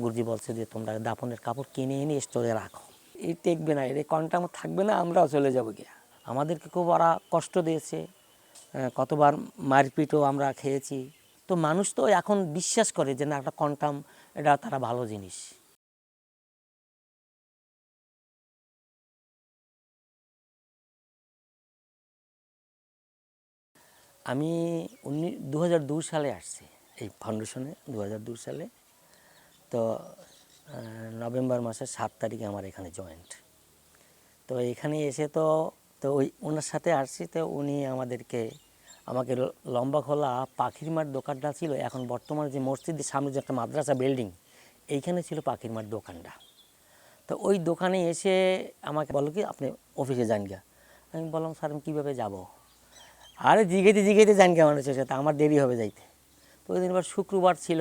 গুরুজি বলছে যে, তোমরা দাপনের কাপড় কিনে এনে স্টোরে রাখো। এই টেকবে না, এর কনটা আমার থাকবে না, আমরাও চলে যাব গিয়া। আমাদেরকে খুব ওরা কষ্ট দিয়েছে। কতবার মারপিটও আমরা খেয়েছি। তো মানুষ তো এখন বিশ্বাস করে যে, না, একটা কন্টাম, এটা তারা ভালো জিনিস। আমি উনি দু সালে আসছি, এই ফাউন্ডেশনে দু সালে। তো নভেম্বর মাসের সাত তারিখে আমার এখানে জয়েন্ট তো এখানে এসে তো তো ওই ওনার সাথে আসছি, তো উনি আমাদেরকে, আমাকে লম্বা খোলা পাখির মাঠ দোকানটা ছিল, এখন বর্তমানে যে মসজিদের সামনে যে একটা মাদ্রাসা বিল্ডিং এইখানে ছিল পাখির মাঠ দোকানটা। তো ওই দোকানে এসে আমাকে বলো কি, আপনি অফিসে যান গিয়া। আমি বললাম, স্যার, আমি কীভাবে যাব? আরে জিগেতে জিগেতে যান কে মানুষের সাথে, আমার দেরি হবে যাইতে। তো ওই দিন শুক্রবার ছিল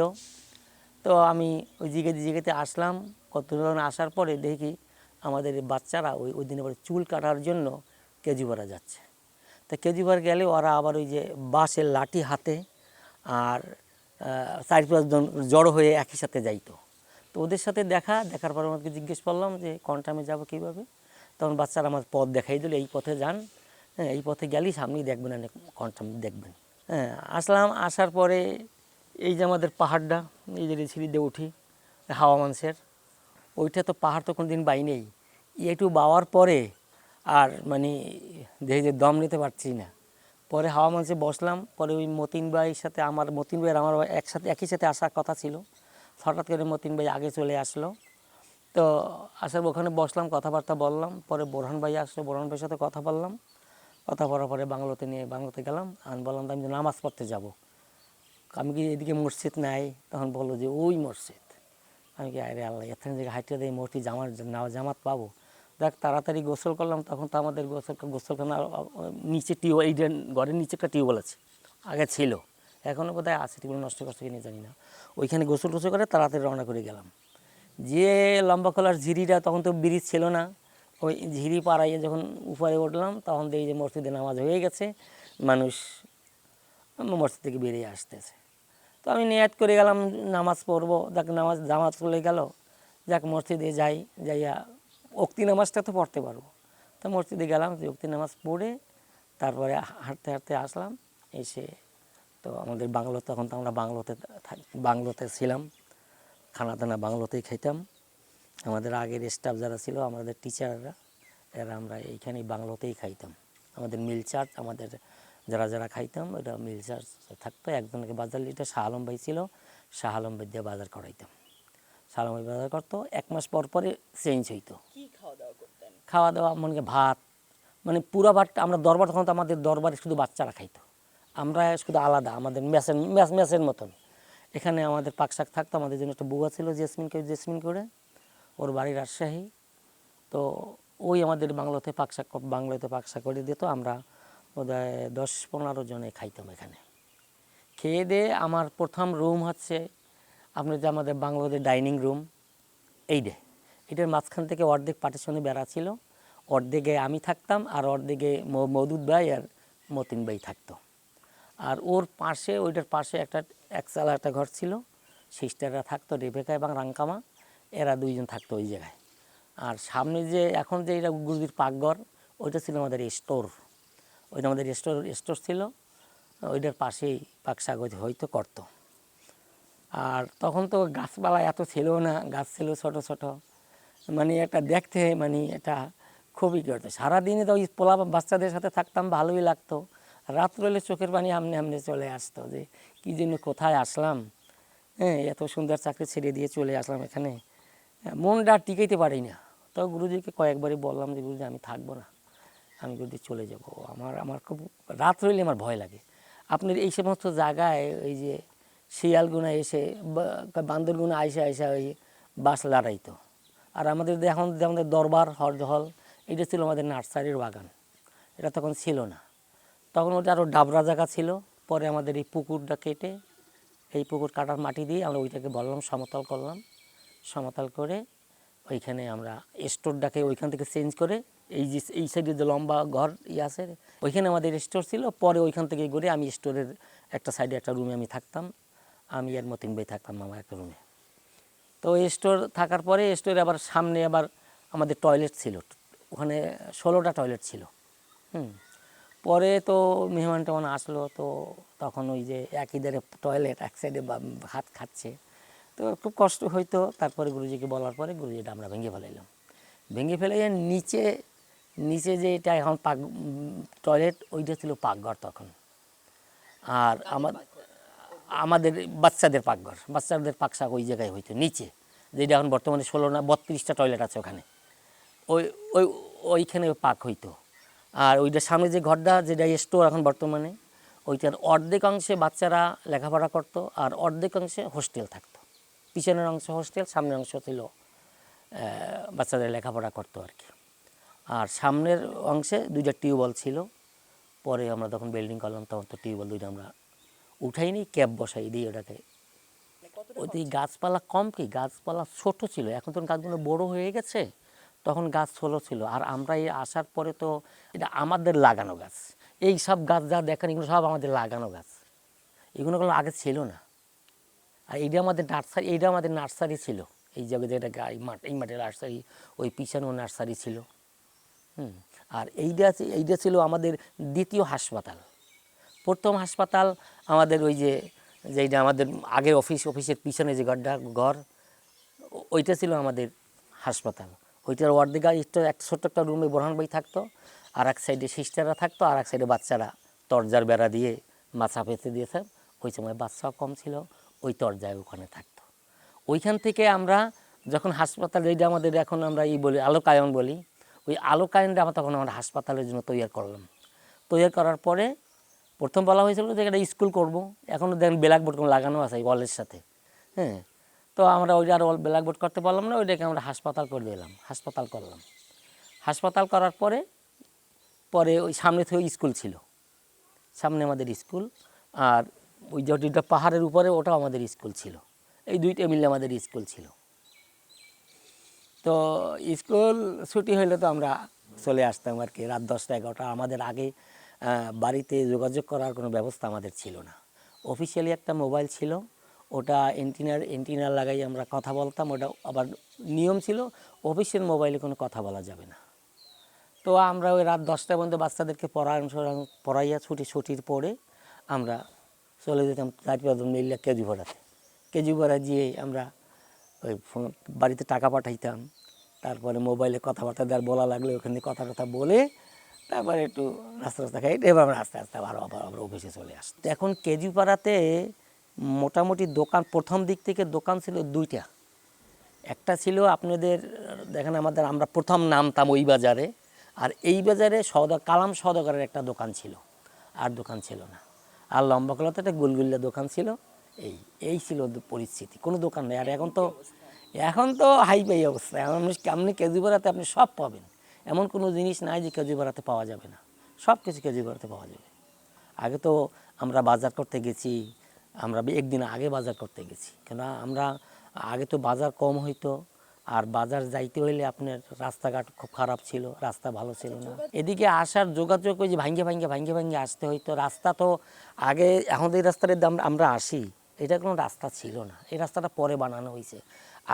তো আমি ওই জিগেতে জিগেতে আসলাম। কতজন আসার পরে দেখি আমাদের বাচ্চারা ওই ওই দিন এবার চুল কাটার জন্য কেজিপাড়া যাচ্ছে। তা কেজিপাড় গেলে ওরা আবার ওই যে বাঁশের লাঠি হাতে আর চার পাঁচজন জড়ো হয়ে একই সাথে যাইতো। তো ওদের সাথে দেখা, দেখার পর আমাকে জিজ্ঞেস করলাম যে কনটামে যাব, কীভাবে? তখন বাচ্চারা আমার পথ দেখাই দিল, এই পথে যান হ্যাঁ এই পথে গেলেই সামনেই দেখবেন, অনেক কনটাম দেখবেন। হ্যাঁ আসলাম, আসার পরে এই যে আমাদের পাহাড়টা, এই যে সিঁড়ি দিয়ে উঠি, হাওয়া মানুষের, ওইটা তো পাহাড় তো কোনোদিন বাই নেই। একটু বাওয়ার পরে আর মানে দেখি যে দম নিতে পারছি না। পরে হাওয়া মঞ্চে বসলাম, পরে ওই মতিন ভাইয়ের সাথে আমার, মতিন ভাইয়ের আমার একসাথে, একই সাথে আসার কথা ছিল। হঠাৎ করে মতিন ভাই আগে চলে আসলো। তো আসার ওখানে বসলাম, কথাবার্তা বললাম, পরে বোরহান ভাই আসলো, বোরহান ভাইয়ের সাথে কথা বললাম। কথা বলার পরে বাংলোতে নিয়ে বাংলোতে গেলাম। আমি বললাম তো আমি নামাজ পড়তে যাব। আমি কি এদিকে মসজিদ নাই? তখন বলল যে, ওই মসজিদ। আমি কি, আরে আল্লাহ, এখানে থেকে হাইটে দিয়ে মসজিদ জামাত না- জামাত পাবো? দেখ, তাড়াতাড়ি গোসল করলাম, তখন তো আমাদের গোসল গোসলখানা নিচে টিউব, এই যে ঘরের নিচে একটা টিউবওয়েল আছে আগে ছিল। এখনও বোধহয় আছে টিউবওয়েল নষ্ট করছে কিনা জানি না। ওইখানে গোসল টোসল করে তাড়াতাড়ি রওনা করে গেলাম। যে লম্বা কলার ঝিরিটা তখন তো ব্রিজ ছিল না। ওই ঝিরি পাড়াইয়ে যখন উপরে উঠলাম, তখন দেখি যে মসজিদে নামাজ হয়ে গেছে। মানুষ মসজিদ থেকে বেরিয়ে আসতেছে। তো আমি নিয়াত করে গেলাম, নামাজ পড়ব। দেখ নামাজ, জামাত চলে গেল। যাক, মসজিদে যাই, যাইয়া অক্তি নামাজটা তো পড়তে পারব। তো মসজিদে গেলাম, যে অক্তি নামাজ পড়ে তারপরে হাঁটতে হাঁটতে আসলাম। এসে তো আমাদের বাংলো, তখন তো আমরা বাংলোতে বাংলোতে ছিলাম। খানা দানা বাংলোতেই খেতাম। আমাদের আগের স্টাফ যারা ছিল, আমাদের টিচাররা এরা আমরা এইখানেই বাংলোতেই খাইতাম। আমাদের মিল চার্জ আমাদের যারা যারা খাইতাম ওটা মিল চার্জ থাকতো একজনকে বাজার লিটার শাহ আলম ভাই ছিল শাহ আলম ভাই দিয়ে বাজার করাইতাম। শাহ আলম ভাই বাজার করতো এক মাস পর পরে চেঞ্জ হইতো। খাওয়া দাওয়া করতেন? খাওয়া দাওয়া মনে ভাত মানে পুরা ভাতটা আমরা দরবার তখন তো আমাদের দরবারে শুধু বাচ্চারা খাইতো। আমরা শুধু আলাদা আমাদের ম্যাসের ম্যাস ম্যাসের মতন। এখানে আমাদের পাকশাক থাকতো আমাদের জন্য একটা বুয়া ছিল জেসমিনকে জেসমিন করে। ওর বাড়ি রাজশাহী। তো ওই আমাদের বাংলাতে পাকশাক বাংলাতে পাকশাক করে দিত। আমরা বোধহয় দশ পনেরো জনে খাইতাম এখানে। খেয়ে দিয়ে আমার প্রথম রুম হচ্ছে আপনার যে আমাদের বাংলাদেশ ডাইনিং রুম, এই ডে এটার মাঝখান থেকে অর্ধেক পার্টিশনে বেড়া ছিল, অর্ধেকে আমি থাকতাম আর অর্ধেকে মৌদুদ ভাই আর মতিন ভাই থাকতো। আর ওর পাশে, ওইটার পাশে একটা একচালা একটা ঘর ছিল, সিস্টাররা থাকতো রেবেকা এবং রাঙ্কামা, এরা দুইজন থাকতো ওই জায়গায়। আর সামনে যে, এখন যে এটা গুরুজির পাকঘর, ওইটা ছিল আমাদের স্টোর ওইটা আমাদের স্টোর স্টোর ছিল, ওইটার পাশেই পাক সাগজ হয়তো করতো। আর তখন তো গাছপালা এত ছিল না, গাছ ছিল ছোট ছোট। মানে একটা দেখতে মানে এটা খুবই করতো সারাদিনে তো ওই পোলা বাচ্চাদের সাথে থাকতাম, ভালোই লাগতো। রাত্র হলে চোখের পানি আমনে আমনে চলে আসতো যে, কী জন্য কোথায় আসলাম। হ্যাঁ এত সুন্দর চাকরি ছেড়ে দিয়ে চলে আসলাম এখানে। মনটা টিকাইতে পারি না। তো গুরুজিকে কয়েকবারই বললাম যে, গুরুজি, আমি থাকব না। আমি যদি চলে যাব। আমার আমার খুব রাত হইলে আমার ভয় লাগে। আপনার এই সমস্ত জায়গায় ওই যে শিয়ালগুনা এসে বান্দরগুনা আইসা আইসা ওই বাস লড়াইতো। আর আমাদের এখন যে আমাদের দরবার হল হল এটা ছিল আমাদের নার্সারির বাগান। এটা তখন ছিল না। তখন ওটা আরও ডাবরা জায়গা ছিল। পরে আমাদের এই পুকুরটা কেটে, এই পুকুর কাটার মাটি দিয়ে আমরা ওইটাকে বললাম, সমতল করলাম। সমতল করে ওইখানে আমরা স্টোরটাকে ওইখান থেকে চেঞ্জ করে এই যে, এই সাইডে যে লম্বা ঘর ইয়ে আছে, ওইখানে আমাদের স্টোর ছিল। পরে ওইখান থেকে ঘুরে আমি স্টোরের একটা সাইডে একটা রুমে আমি থাকতাম। আমি আর মতিন ভাই থাকতাম আমার একটা রুমে তো স্টোর থাকার পরে স্টোরে আবার সামনে আবার আমাদের টয়লেট ছিল। ওখানে ষোলোটা টয়লেট ছিল। হুম। পরে তো মেহমান টেহমান আসলো, তো তখন ওই যে একই ধারে টয়লেট এক সাইডে হাত খাচ্ছে। তো খুব কষ্ট হইতো। তারপরে গুরুজিকে বলার পরে গুরুজিটা আমরা ভেঙে ফেলাইলাম। ভেঙে ফেলে নিচে নিচে যে এটা এখন পাক টয়লেট ওইটা ছিল পাকঘর তখন। আর আমার আমাদের বাচ্চাদের পাকঘর বাচ্চাদের পাকশাক ওই জায়গায় হইতো নিচে। যেটা এখন বর্তমানে ষোলো না বত্রিশটা টয়লেট আছে ওখানে। ওই ওই ওইখানে পাক হইতো। আর ওইটার সামনে যে ঘরটা যেটা স্টোর এখন বর্তমানে ওইটার অর্ধেক অংশে বাচ্চারা লেখাপড়া করতো আর অর্ধেক অংশে হোস্টেল থাকতো। পিছনের অংশ হোস্টেল সামনের অংশ ছিল বাচ্চাদের লেখাপড়া করতো আর কি। আর সামনের অংশে দুইটা টিউবওয়েল ছিল। পরে আমরা যখন বিল্ডিং করলাম তখন তো টিউবওয়েল দুইটা আমরা উঠাইনি ক্যাব বসাই দিই ওটাকে। ওই গাছপালা কম কি? গাছপালা ছোট ছিল। এখন তো গাছগুলো বড় হয়ে গেছে তখন গাছ ছোটো ছিল। আর আমরা এই আসার পরে তো এটা আমাদের লাগানো গাছ। এই সব গাছ যা দেখেন এগুলো সব আমাদের লাগানো গাছ। এগুলো কোনো আগে ছিল না। আর এইটা আমাদের নার্সারি এইটা আমাদের নার্সারি ছিল। এই জায়গায় যেটা গা- এই মাঠ এই মাঠের নার্সারি ওই পিছনেও নার্সারি ছিল। আর এইটা এইটা ছিল আমাদের দ্বিতীয় হাসপাতাল। প্রথম হাসপাতাল আমাদের ওই যে যেটা আমাদের আগে অফিস, অফিসের পিছনে যে ঘরটা ঘর ওইটা ছিল আমাদের হাসপাতাল। ওইটার অর্ধেক এক ছোট্ট একটা রুমে বোরহান ভাই থাকতো, আর এক সাইডে সিস্টাররা থাকতো, আর এক সাইডে বাচ্চারা তরজার বেড়া দিয়ে মাছা পেতে দিয়েছে। ওই সময় বাচ্চাও কম ছিল, ওই তরজায় ওখানে থাকতো। ওইখান থেকে আমরা যখন হাসপাতাল এইটা আমাদের এখন আমরা ই বলি, আলোকায়ন বলি ওই আলোকায়নটা আমরা তখন আমরা হাসপাতালের জন্য তৈরি করলাম। তৈরি করার পরে প্রথম বলা হয়েছিল যে একটা স্কুল করব। এখনও দেখেন ব্ল্যাকবোর্ড লাগানো আছে এই ওয়ালের সাথে। হ্যাঁ তো আমরা ওইটা আর ব্ল্যাকবোর্ড করতে পারলাম না, ওইটাকে আমরা হাসপাতাল করে দিলাম, হাসপাতাল করলাম। হাসপাতাল করার পরে পরে ওই সামনে থেকে স্কুল ছিল। সামনে আমাদের স্কুল, আর ওই যেটা পাহাড়ের উপরে, ওটাও আমাদের স্কুল ছিল। এই দুইটা মিলে আমাদের স্কুল ছিল। তো স্কুল ছুটি হইলে তো আমরা চলে আসতাম আর কি, রাত দশটা এগারোটা। আমাদের আগে বাড়িতে যোগাযোগ করার কোনো ব্যবস্থা আমাদের ছিল না। অফিসিয়ালি একটা মোবাইল ছিল, ওটা এন্টিনার এন্টিনার লাগাই আমরা কথা বলতাম, ওটা আবার নিয়ম ছিল অফিসের মোবাইলে কোনো কথা বলা যাবে না। তো আমরা ওই রাত দশটা পর্যন্ত বাচ্চাদেরকে পড়ান পড়াইয়া ছুটি ছুটির পরে আমরা চলে যেতাম তারপর মিললে কেজি ভরা গিয়ে আমরা ওই ফোন- বাড়িতে টাকা পাঠাইতাম। তারপরে মোবাইলে কথাবার্তা দেওয়ার বলা লাগলে ওখানে কথা কথা বলে তারপরে একটু রাস্তা রাস্তা খাই। এবার আমরা আস্তে আস্তে আবার আবার আবার অফিসে চলে আসতাম এখন কেজি পাড়াতে মোটামুটি দোকান, প্রথম দিক থেকে দোকান ছিল দুইটা। একটা ছিল আপনাদের, দেখেন আমাদের আমরা প্রথম নামতাম ওই বাজারে। আর এই বাজারে সদা কালাম সওদাগরের একটা দোকান ছিল। আর দোকান ছিল না। আর লম্বা কলাতে একটা গুলগুল্লা দোকান ছিল। এই এই ছিল পরিস্থিতি, কোনো দোকান নেই। আর এখন তো এখন তো হাই ফাই অবস্থা। এখন আপনি আপনি কেজি বেড়াতে আপনি সব পাবেন। এমন কোনো জিনিস নাই যে কেজি বেড়াতে পাওয়া যাবে না। সব কিছু কেজি বেড়াতে পাওয়া যাবে। আগে তো আমরা বাজার করতে গেছি, আমরা একদিন আগে বাজার করতে গেছি। কেন আমরা, আগে তো বাজার কম হইতো। আর বাজার যাইতে হইলে আপনার রাস্তাঘাট খুব খারাপ ছিল, রাস্তা ভালো ছিল না। এদিকে আসার যোগাযোগ ওই যে ভাঙ্গে ভাঙ্গে ভাঙ্গে ভাঙ্গে আসতে হইতো। রাস্তা তো আগে, এখন এই রাস্তার আমরা আসি। এটা কোনো রাস্তা ছিল না। এই রাস্তাটা পরে বানানো হয়েছে।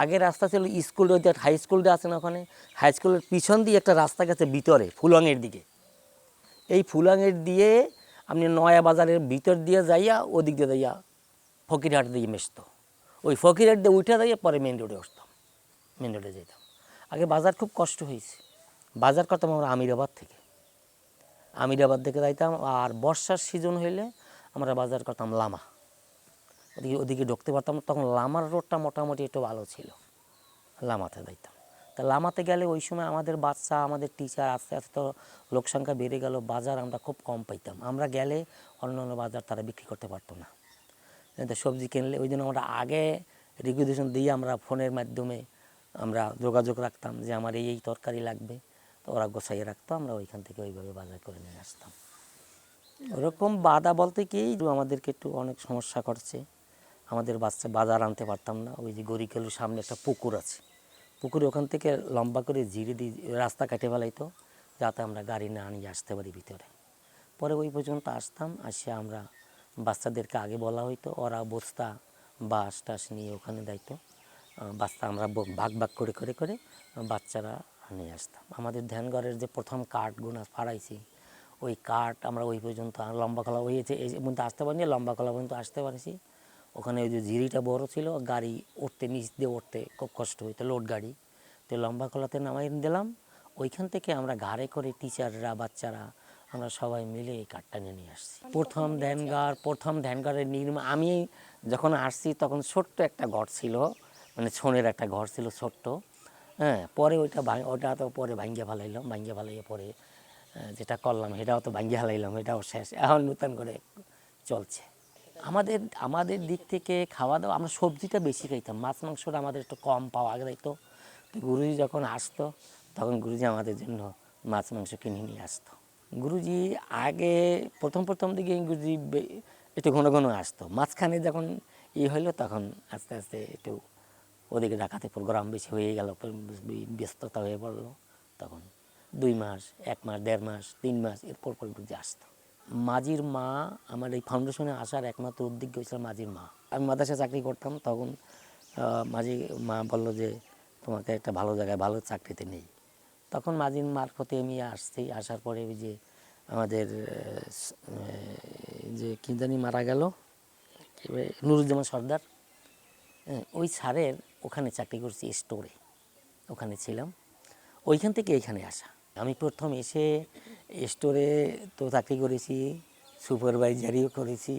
আগে রাস্তা ছিল স্কুল হাই স্কুলটা আছে না ওখানে। হাই স্কুলের পিছন দিয়ে একটা রাস্তা গেছে ভিতরে ফুলংয়ের দিকে। এই ফুলাঙের দিয়ে আপনি নয়া বাজারের ভিতর দিয়ে যাইয়া ওদিক দিয়ে যাইয়া ফকিরহাট দিয়ে মেশতো। ওই ফকিরহাট দিয়ে উঠে যাইয়া পরে মেন রোডে উঠতাম মেন রোডে যেতাম আগে বাজার খুব কষ্ট হয়েছে। বাজার করতাম আমরা আমিরাবাদ থেকে। আমিরাবাদ থেকে যাইতাম আর বর্ষার সিজন হইলে আমরা বাজার করতাম লামা। ওদিকে ওদিকে ঢুকতে পারতাম, তখন লামার রোডটা মোটামুটি একটু ভালো ছিল, লামাতে যাইতাম। তা লামাতে গেলে ওই সময় আমাদের বাচ্চা, আমাদের টিচার আস্তে আস্তে তো লোক সংখ্যা বেড়ে গেল, বাজার আমরা খুব কম পাইতাম। আমরা গেলে অন্য অন্য বাজার তারা বিক্রি করতে পারতো না। সবজি কিনলে ওই জন্য আমরা আগে রিকুইজিশন দিয়ে আমরা ফোনের মাধ্যমে আমরা যোগাযোগ রাখতাম যে আমার এই এই তরকারি লাগবে। তো ওরা গোছাইয়ে রাখতো, আমরা ওইখান থেকে ওইভাবে বাজার করে নিয়ে আসতাম। ওরকম বাধা বলতে কি, আমাদেরকে একটু অনেক সমস্যা করছে। আমাদের বাচ্চা বাজার আনতে পারতাম না। ওই যে গরিকেলুর সামনে একটা পুকুর আছে। পুকুরে ওখান থেকে লম্বা করে জিরে দিয়ে রাস্তা কেটে ফেলাইতো, যাতে আমরা গাড়ি না নিয়ে আসতে পারি ভিতরে। পরে ওই পর্যন্ত আসতাম আসে আমরা বাচ্চাদেরকে আগে বলা হইতো, ওরা বস্তা বাস টাস নিয়ে ওখানে দায়িত্ব বাচ্চা আমরা ভাগ ভাগ করে করে করে বাচ্চারা নিয়ে আসতাম। আমাদের ধ্যানঘরের যে প্রথম কাঠ কাঠগুলো ফাড়াইছি, ওই কাঠ আমরা ওই পর্যন্ত লম্বা খোলা হয়েছে এই পর্যন্ত আসতে পারিনি, লম্বা খোলা পর্যন্ত আসতে পারছি। ওখানে ওই যে ঝিরিটা বড় ছিল গাড়ি উঠতে নিচ দিয়ে উঠতে খুব কষ্ট হইতো লোড গাড়ি। তো লম্বা কলাতে নামাই দিলাম। ওইখান থেকে আমরা ঘাড়ে করে টিচাররা বাচ্চারা আমরা সবাই মিলে এই কাঠটা নিয়ে নিয়ে আসছি। প্রথম ধ্যানগার প্রথম ধ্যানগারের নির্মাণ আমি যখন আসছি তখন ছোট্ট একটা ঘর ছিল মানে ছনের একটা ঘর ছিল ছোট্ট। হ্যাঁ পরে ওইটা ভাঙ- ওটা তো পরে ভাঙ্গিয়া ফেলাইলাম ভাঙ্গিয়া ফেলাইয়া পরে যেটা করলাম সেটাও তো ভাঙ্গিয়া ফেলাইলাম এটাও শেষ। এখন নতুন করে চলছে। আমাদের আমাদের দিক থেকে খাওয়া দাওয়া আমরা সবজিটা বেশি খাইতাম। মাছ, মাংসটা আমাদের একটু কম পাওয়া যাইতো। তো গুরুজি যখন আসতো, তখন গুরুজি আমাদের জন্য মাছ, মাংস কিনে নিয়ে আসতো। গুরুজি আগে প্রথম প্রথম দিকে গুরুজি একটু ঘন ঘন আসতো। মাঝখানে যখন ই হইল, তখন আস্তে আস্তে একটু ওদিকে ডাকাতে প্রোগ্রাম বেশি হয়ে গেল ব্যস্ততা হয়ে পড়ল। তখন দুই মাস, এক মাস, দেড় মাস, তিন মাস, এরপর পর গুরুজি আসতো। মাঝির মা আমার এই ফাউন্ডেশনে আসার একমাত্র উদ্যোগ হয়েছিল মাঝির মা। আমি মাদ্রাসায় চাকরি করতাম তখন মাঝি মা বলল যে তোমাকে একটা ভালো জায়গায় ভালো চাকরিতে নেই। তখন মাঝির মারফতে আমি আসছি আসার পরে ওই যে আমাদের যে কি জানি মারা গেল নুরুজ্জামান সর্দার হ্যাঁ, ওই স্যারের ওখানে চাকরি করছি স্টোরে ওখানে ছিলাম। ওইখান থেকে এইখানে আসা। আমি প্রথম এসে স্টোরে তো চাকরি করেছি সুপারভাইজারিও করেছি,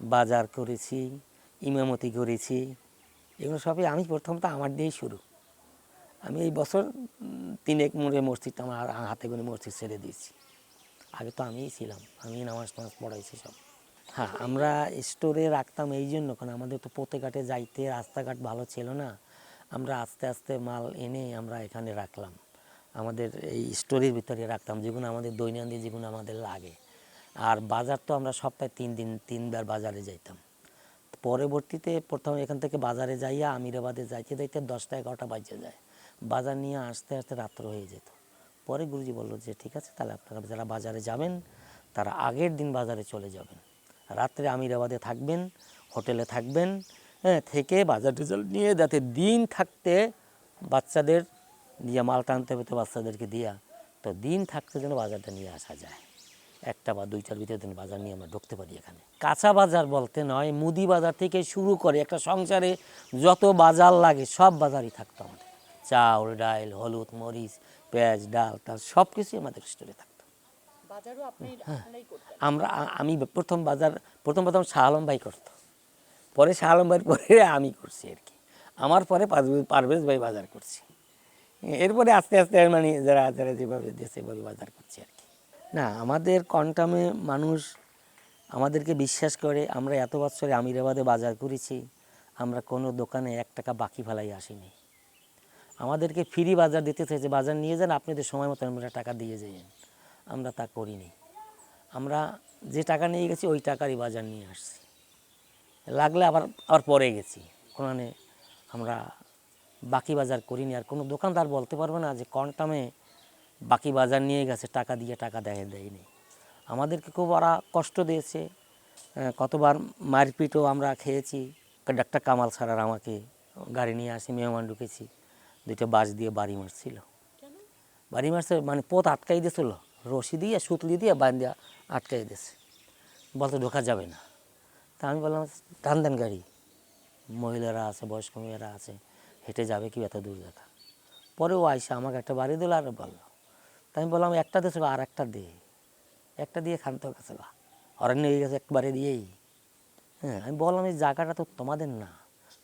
বাজার করেছি, ইমামতি করেছি, এগুলো সবই আমি প্রথম তো আমার দিয়েই শুরু। আমি এই বছর তিনেক মোড়ে মসজিদটা আমার হাতে করে মসজিদ ছেড়ে দিয়েছি। আগে তো আমিই ছিলাম, আমি নামাজ টামাজ পড়াইছি সব। হ্যাঁ আমরা স্টোরে রাখতাম এই জন্য, কারণ আমাদের তো পথেঘাটে যাইতে রাস্তাঘাট ভালো ছিল না। আমরা আস্তে আস্তে মাল এনে আমরা এখানে রাখলাম। আমাদের এই স্টোরির ভিতরে রাখতাম, যেগুলো আমাদের দৈনন্দিন জীবনে আমাদের লাগে। আর বাজার তো আমরা সপ্তাহে তিন দিন, তিনবার বাজারে যাইতাম। পরবর্তীতে প্রথম এখান থেকে বাজারে যাইয়া আমিরাবাদে যাইতে যাইতে দশটা এগারোটা বাজে যায়। বাজার নিয়ে আসতে আসতে রাত্র হয়ে যেত। পরে গুরুজি বলল যে, ঠিক আছে, তাহলে আপনারা যারা বাজারে যাবেন, তারা আগের দিন বাজারে চলে যাবেন। রাত্রে আমিরাবাদে থাকবেন, হোটেলে থাকবেন হ্যাঁ থেকে বাজার টাজার নিয়ে যাতে দিন থাকতে বাচ্চাদের দিয়ে মাল টানতে হবে তো বাচ্চাদেরকে দিয়া। তো দিন থাকতে যেন বাজারটা নিয়ে আসা যায়। একটা বা দুইটার ভিতরে যেন বাজার নিয়ে আমরা ঢুকতে পারি এখানে। কাঁচা বাজার বলতে নয় মুদি বাজার থেকে শুরু করে একটা সংসারে যত বাজার লাগে সব বাজারই থাকতো আমাদের। চাউল ডাল হলুদ মরিচ পেঁয়াজ ডাল টাল সব কিছুই আমাদের স্টোরে থাকতো। আপনি হ্যাঁ। আমরা আমি প্রথম বাজার প্রথম প্রথম শাহ আলম ভাই করতো। পরে শাহ আলম ভাইয়ের পরে আমি করছি আর কি। আমার পরে পারভেজ ভাই বাজার করছি। এরপরে আস্তে আস্তে মানে যারা যারা যেভাবে দেশে সেভাবে বাজার করছে আর কি। না, আমাদের কন্টামে মানুষ আমাদেরকে বিশ্বাস করে, আমরা এত বছরে আমিরাবাদে বাজার করেছি, আমরা কোনো দোকানে এক টাকা বাকি ফেলাই আসিনি। আমাদেরকে ফ্রি বাজার দিতে চাইছে বাজার নিয়ে যান, আপনাদের সময় মতো আমরা টাকা দিয়ে যাইয়েন আমরা তা করিনি। আমরা যে টাকা নিয়ে গেছি, ওই টাকারই বাজার নিয়ে আসছি। লাগলে আবার আবার পরে গেছি। ওখানে আমরা বাকি বাজার করিনি। আর কোনো দোকানদার বলতে পারবে না যে কন্টামে বাকি বাজার নিয়ে গেছে, টাকা দিয়ে টাকা দেয়, দেয়নি। আমাদেরকে খুব ওরা কষ্ট দিয়েছে। কতবার মারপিটও আমরা খেয়েছি। ডাক্তার কামাল স্যার আমাকে গাড়ি নিয়ে আসি, মেহমান ঢুকেছি। দুইটা বাস দিয়ে বাড়ি মারছিল। বাড়ি মারছে মানে পথ আটকাই দিয়েছিল। রশি দিয়ে, সুতলি দিয়ে বান্ধিয়া আটকাই দিয়েছে। বলতে ঢোকা যাবে না। তা আমি বললাম, টান দেন গাড়ি। মহিলারা আছে, বয়স্ক মেয়েরা আছে। হেঁটে যাবে কি এত দূর দেখা। ও আইসা আমাকে একটা বাড়ি দিল আর বলল, তা আমি বললাম, একটা দেশে আর একটা দে। একটা দিয়ে খান্ত গেছে বা অরণ্য হয়ে গেছে একবারে দিয়েই। হ্যাঁ আমি বললাম, এই জায়গাটা তো তোমাদের না।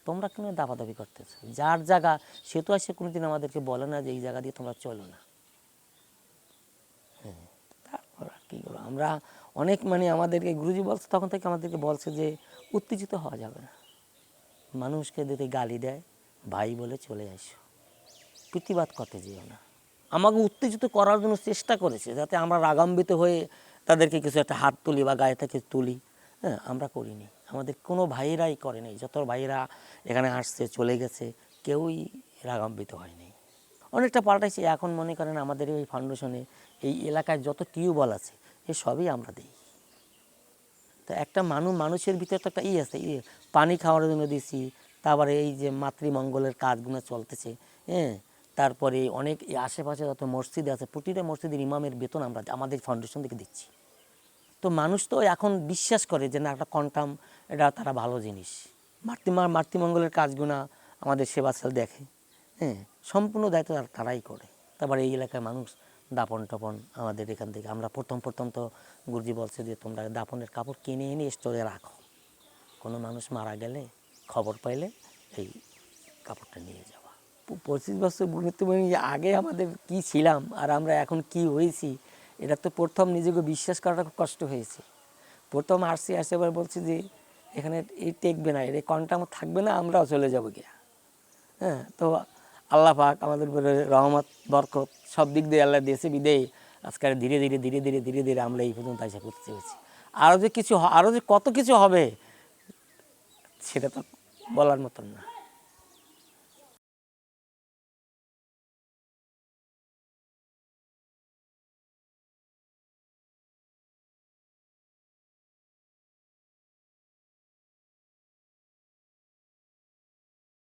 তোমরা কেন দাবাদাবি করতেছো? যার জায়গা, সে তো আসে কোনোদিন আমাদেরকে বলে না যে এই জায়গা দিয়ে তোমরা চলো না। হ্যাঁ তারপর আর কী করব? আমরা অনেক মানে আমাদেরকে, গুরুজি বলছে, তখন থেকে আমাদেরকে বলছে যে, উত্তেজিত হওয়া যাবে না। মানুষকে যদি গালি দেয় ভাই বলে চলে আসো। প্রতিবাদ করতে যেও না। আমাকে উত্তেজিত করার জন্য চেষ্টা করেছে, যাতে আমরা রাগাম্বিত হয়ে তাদেরকে কিছু একটা হাত তুলি বা গায়ে থেকে তুলি। হ্যাঁ আমরা করিনি। আমাদের কোনো ভাইয়েরাই করেনি যত ভাইয়েরা এখানে আসছে, চলে গেছে, কেউই রাগাম্বিত হয়নি। অনেকটা পাল্টাইছে। এখন মনে করেন আমাদের এই ফাউন্ডেশনে এই এলাকায় যত টিউবওয়েল আছে, এ সবই আমরা দিই। তো একটা মানুষ মানুষের ভিতরে তো একটা ই আছে পানি খাওয়ার জন্য দিছি তারপরে এই যে মাতৃমঙ্গলের কাজগুলো চলতেছে হ্যাঁ? তারপরে অনেক আশেপাশে যত মসজিদ আছে, প্রতিটা মসজিদের ইমামের বেতন আমরা আমাদের ফাউন্ডেশন থেকে দিচ্ছি। তো মানুষ তো এখন বিশ্বাস করে যে না, একটা কন্টাম এটা তারা ভালো জিনিস। মাতৃমা মাতৃমঙ্গলের কাজগুলো আমাদের সেবা সেল দেখে হ্যাঁ? সম্পূর্ণ দায়িত্ব তারা- তারাই করে। তারপরে এই এলাকার মানুষ দাপন টাপন আমাদের এখান থেকে, আমরা প্রথম প্রথম তো গুরুজি বলছে যে তোমরা দাপনের কাপড় কিনে এনে স্টোরে রাখো। কোনো মানুষ মারা গেলে খবর পাইলে এই কাপড়টা নিয়ে যাওয়া। পঁচিশ বছর গুরুত্বপূর্ণ আগে আমাদের কি ছিলাম আর আমরা এখন কি হয়েছি, এটা তো প্রথম নিজেকে বিশ্বাস করাটা খুব কষ্ট হয়েছে। প্রথম আসছি আসে এবার বলছি যে, এখানে এই টেকবে না, এর কনটা আমার থাকবে না, আমরাও চলে যাব গিয়া। হ্যাঁ তো আল্লাহ পাক আমাদের উপরে রহমত, বরকত, সব দিক দিয়ে আল্লাহ দিয়েছে বিদেয়। আজকাল ধীরে ধীরে ধীরে ধীরে ধীরে ধীরে আমরা এই পর্যন্ত এসে করতে হয়েছি আরও যে কিছু আরও যে কত কিছু হবে, সেটা তো বলার মতন না।